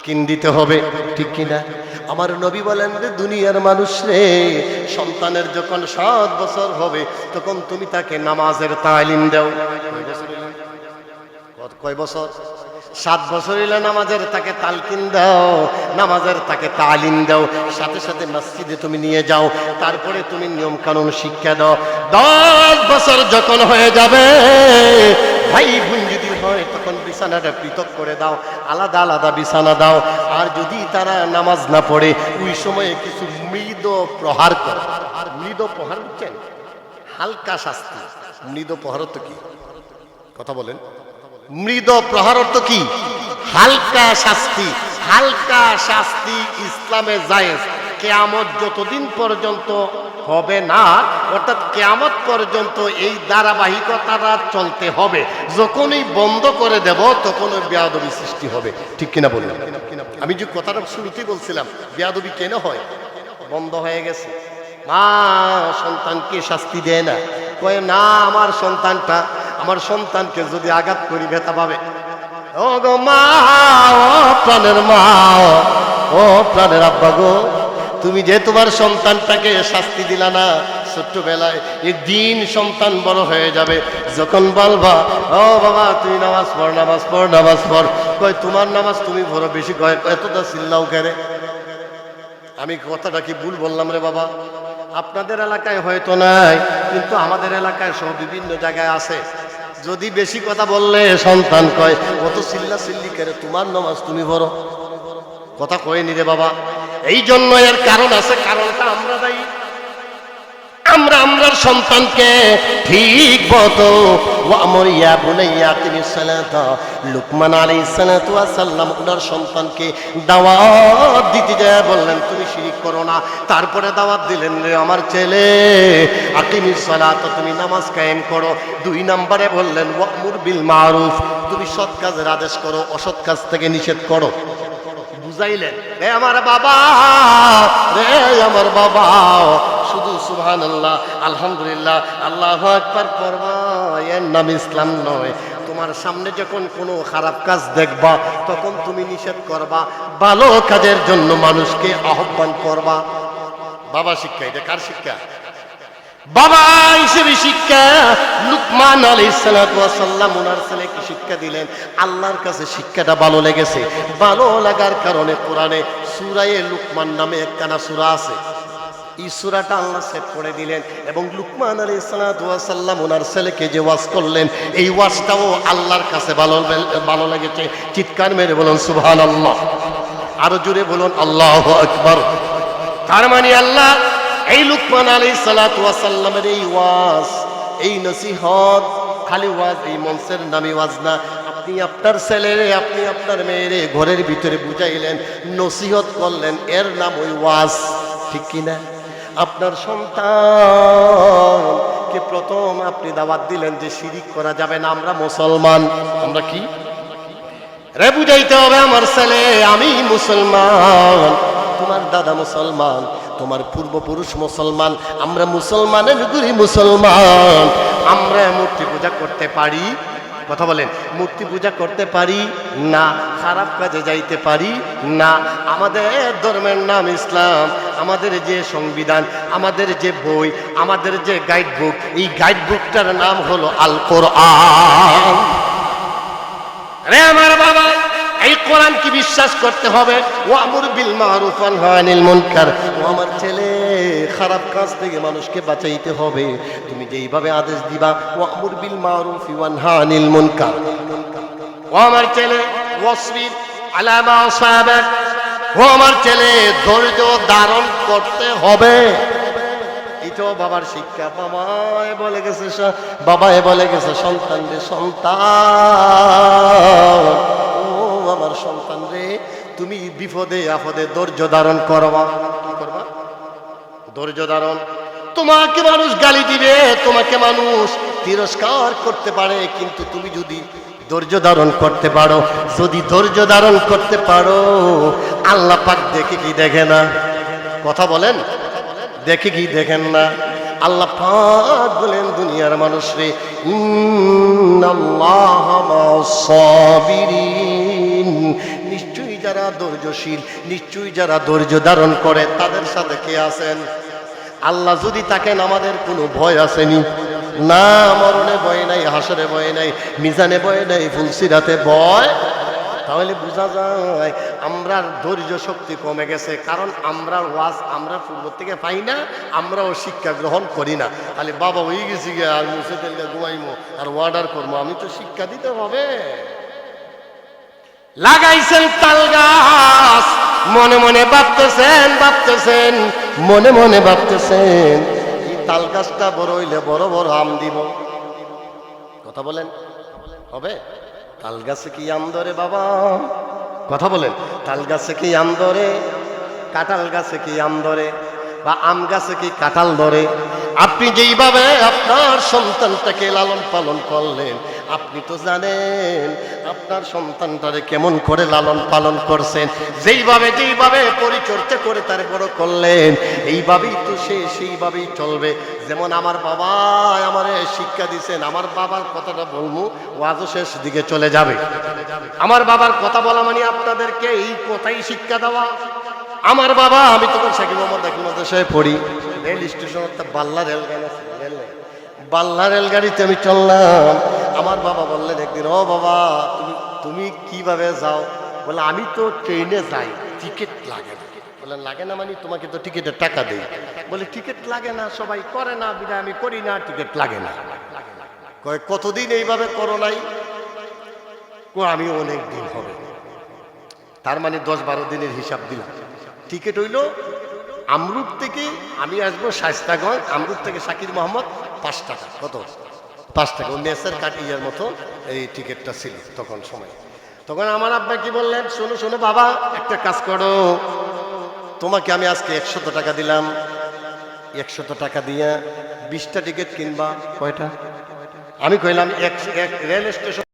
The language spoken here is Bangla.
তালকিন দিতে হবে, ঠিক কিনা? আমার নবী বলেন রে দুনিয়ার মানুষ রে, সন্তানের যখন সাত বছর হবে, তখন তুমি তাকে নামাজের তালিম দাও। কয় বছর সাত বছর হইলে নামাজের তাকে তালকিন দাও, নামাজের তাকে তালিম দাও। সাথে সাথে মসজিদে তুমি নিয়ে যাও, তারপরে তুমি নিয়ম কানুন শিক্ষা দাও। দশ বছর যখন হয়ে যাবে ভাই বোন তখন বিছানাটা পৃথক করে দাও, আলাদা আলাদা বিছানা দাও, আর যদি তারা নামাজ না পড়ে, ওই সময়ে কিছু মৃদ প্রহার করো। আর মৃদ প্রহার বুঝছেন হালকা শাস্তি। মৃদ প্রহার তো কি? কথা বলেন। মৃদ প্রহার অর্থ কি? হালকা শাস্তি। হালকা শাস্তি ইসলামে জায়েজ। কেয়ামত যতদিন পর্যন্ত হবে না, অর্থাৎ কেয়ামত পর্যন্ত এই ধারাবাহিকতাটা চলতে হবে। যখনই বন্ধ করে দেব তখন ওই বেয়াদবি সৃষ্টি হবে। ঠিক কিনা বললাম? আমি যে কথাটা শুরুতেই বলছিলাম, বেয়াদবি কেন হয়? বন্ধ হয়ে গেছে। মা, সন্তানকে শাস্তি দেয় না। কয়ে, না, আমার সন্তানটা, আমার সন্তানকে যদি আঘাত করি ব্যথা পাবে। ও গো মা, ও প্রাণের মা ও প্রাণের আব্বা গো। তুমি যে তোমার সন্তানটাকে শাস্তি দিলা না ছোট্টবেলায় এই দিন সন্তান বড় হয়ে যাবে। যখন বলবা, ও বাবা, তুই নামাজ পড় নামাজ পড় নামাজ পড়। কয়, তোমার নামাজ তুমি বড় বেশি। কয় এতটা চিল্লাও কেড়ে আমি কথাটা কি ভুল বললাম রে বাবা? আপনাদের এলাকায় হয়তো নাই, কিন্তু আমাদের এলাকায় সব বিভিন্ন জায়গায় আছে। যদি বেশি কথা বললে সন্তান কয় কত চিল্লা চিল্লি করে তোমার নামাজ তুমি বড় কথা কয়নি রে বাবা। এই জন্য এর কারণ আছে, কারণটা আমরা দায়ী আমরা আমরার সন্তানকে ঠিক মতো ও আমর বুনাইয়া তিনি সালাতা, লুকমান আলাইহিস সালাতু ওয়াস সালাম ওনার সন্তানকে দাওয়াত দিতে যায়, বললেন, তুমি শিরিক করো না। তারপরে দাওয়াত দিলেন, রে আমার ছেলে, আকিমিস সালাত, তুমি নামাজ কায়েম করো। দুই নম্বরে বললেন, ওয়ামুর বিল মারুফ, তুমি সৎ কাজের আদেশ করো, অসৎ কাজ থেকে নিষেধ করো। বুঝাইলেন রে আমার বাবা, রে আমার বাবা, শুধু সুবহান আল্লাহ আলহামদুলিল্লাহ, আল্লাহ একবার পড়বা এর নাম ইসলাম নয়। তোমার সামনে যখন কোনো খারাপ কাজ দেখবা, তখন তুমি নিষেধ করবা, ভালো কাজের জন্য মানুষকে আহ্বান করবা। বাবা শিক্ষা, এটা কার শিক্ষা? বাবা হিসেবে শিক্ষা। লুকমান আলাইসাল্লাম ওনার ছেলেকে শিক্ষা দিলেন? আল্লাহর কাছে শিক্ষাটা ভালো লেগেছে। ভালো লাগার কারণে কোরআনে সুরায়ে লুকমান নামে একখানা সুরা আছে। এই আল্লাহ সেট করে দিলেন এবং লুকমান আলী সাল্লাম ওনার ছেলেকে যে ওয়াজ করলেন, এই ওয়াজটাও আল্লাহর কাছে ভালো ভালো লেগেছে। চিৎকার মেরে বলুন সুবহান আল্লাহ আরও জুড়ে বলুন, আল্লাহ আকবর। তার মানে আল্লাহ এই লুকমান আলী সালাতামের এই ওয়াজ, এই নসিহত, খালি ওয়াজ, এই মঞ্চের নামে ওয়াজ না। আপনি আপনার ছেলেরে আপনি আপনার মেয়েরে ঘরের ভিতরে বুঝাইলেন, নসিহত করলেন, এর নাম ওই ওয়াজ। ঠিক কিনা? আপনার সন্তানকে প্রথম আপনি দাওয়াত দিলেন যে শিরিক করা যাবে না, আমরা মুসলমান। আমরা কি? রে বুঝাইতে হবে আমার ছেলে, আমি মুসলমান। তোমার দাদা মুসলমান। তোমার পূর্বপুরুষ মুসলমান আমরা মুসলমানের গুরি মুসলমান। আমরা মূর্তি পূজা করতে পারি? কথা বলেন মূর্তি পূজা করতে পারি? না। খারাপ কাজে যাইতে পারি? না। আমাদের ধর্মের নাম ইসলাম আমাদের যে সংবিধান আমাদের যে বই আমাদের যে গাইড বুক এই গাইড বুকটার নাম হলো আল কোরআন রে আমার বাবা! কোরআন কি বিশ্বাস করতে হবে। ও আমর বিল মারুফ আনহানিল মুনকার। ও আমার ছেলে খারাপ কাজ থেকে মানুষকে বাঁচাইতে হবে। তুমি যেইভাবে আদেশ দিবা ও আমর বিল মারুফ আনহানিল মুনকার। ও আমার ছেলে ওয়াসবির আলামা সাহাবাক ও আমার ছেলে ধৈর্য ধারণ করতে হবে। এটাও বাবার শিক্ষা। বাবায় বলে গেছে বাবায় বলে গেছে সন্তান রে সন্তান। আমার সন্তান রে, তুমি বিপদে, আপদে ধৈর্য ধারণ করবা কি করবা? ধৈর্য ধারণ। তোমাকে মানুষ গালি দিবে, তোমাকে মানুষ তিরস্কার করতে পারে, কিন্তু তুমি যদি ধৈর্য ধারণ করতে পারো, যদি ধৈর্য ধারণ করতে পারো, আল্লাহ পাক দেখে কি দেখে না? কথা বলেন? দেখে কি দেখেন না? আল্লাহ পাক বলেন, দুনিয়ার মানুষ রে, ইন্নাল্লাহা মা'আস-সাবিরিন। যারা ধৈর্যশীল, নিশ্চয়ই যারা ধৈর্য ধারণ করে, তাদের সাথে কে আছেন? আল্লাহ যদি তাকেন আমাদের কোনো ভয় আসেনি। না, মরণে ভয় নাই, হাসরে ভয় নাই, মিজানে ভয় নাই, ফুলসিরাতে ভয়। তাহলে বোঝা যায় আমরা ধৈর্য শক্তি কমে গেছে, কারণ আমরা ওয়াজ আমরা পূর্ব থেকে পাই না, আমরাও শিক্ষা গ্রহণ করি না। খালি বাবা ওই গেছি গে আর মুছে তেলকে ঘুমাইমো, আর অর্ডার করব আমি তো শিক্ষা দিতে হবে। লাগাইছেন তাল গাছ। মনে মনে ভাবতেছেন ভাবতেছেন, মনে মনে ভাবতেছেন, এই তাল গাছটা বড় হইলে বড় বড় আম দিব। কথা বলেন? হবে? তাল গাছে কি আম ধরে বাবা? কথা বলেন? তাল গাছে কি আম ধরে? কাঁঠাল গাছে কি আম ধরে? বা আম গাছে কি কাঁঠাল ধরে? আপনি যেইভাবে আপনার সন্তানটাকে লালন পালন করলেন আপনি তো জানেন, আপনার সন্তানটারে কেমন করে লালন পালন করছেন। যেইভাবে যেইভাবে পরিচর্যা করে তার বড় করলেন, এইভাবেই তো সে সেইভাবেই চলবে। যেমন আমার বাবা আমারে শিক্ষা দিছেন, আমার বাবার কথাটা বলব, ওয়াজও শেষ দিকে চলে যাবে। আমার বাবার কথা বলা মানে আপনাদেরকে এই কথাই শিক্ষা দেওয়া। আমার বাবা, আমি তখন সাকিব মোহাম্মদ আকিম মাদ্রাসায় পড়ি। রেল স্টেশন একটা বাল্লা রেলগাড়ি আছে রেল বাল্লা রেলগাড়িতে আমি চললাম। আমার বাবা বললেন একদিন ও বাবা, তুমি তুমি কীভাবে যাও? বলে, আমি তো ট্রেনে যাই, টিকিট লাগে না। বললেন লাগে না মানে তোমাকে তো টিকিটের টাকা দেই। বলে, টিকিট লাগে না, সবাই করে না বিনা আমি করি না, টিকিট লাগে না। কয়, কতদিন এইভাবে করো নাই? আমি অনেক দিন হবে। তার মানে দশ বারো দিনের হিসাব দিলাম। টিকিট হইল আমরুপ থেকে আমি আসব শায়স্তাগঞ্জ আমরুপ থেকে শাকির মোহাম্মদ পাঁচ টাকা। কত? পাঁচ টাকা ওই মেসের কাট ইয়ার মতো এই টিকিটটা ছিল তখন সময়। তখন আমার আব্বা কি বললেন শোনো শোনো বাবা একটা কাজ করো। তোমাকে আমি আজকে একশত টাকা দিলাম। একশত টাকা দিয়ে বিশটা টিকিট কিনবা। কয়টা? আমি কইলাম এক এক রেল স্টেশন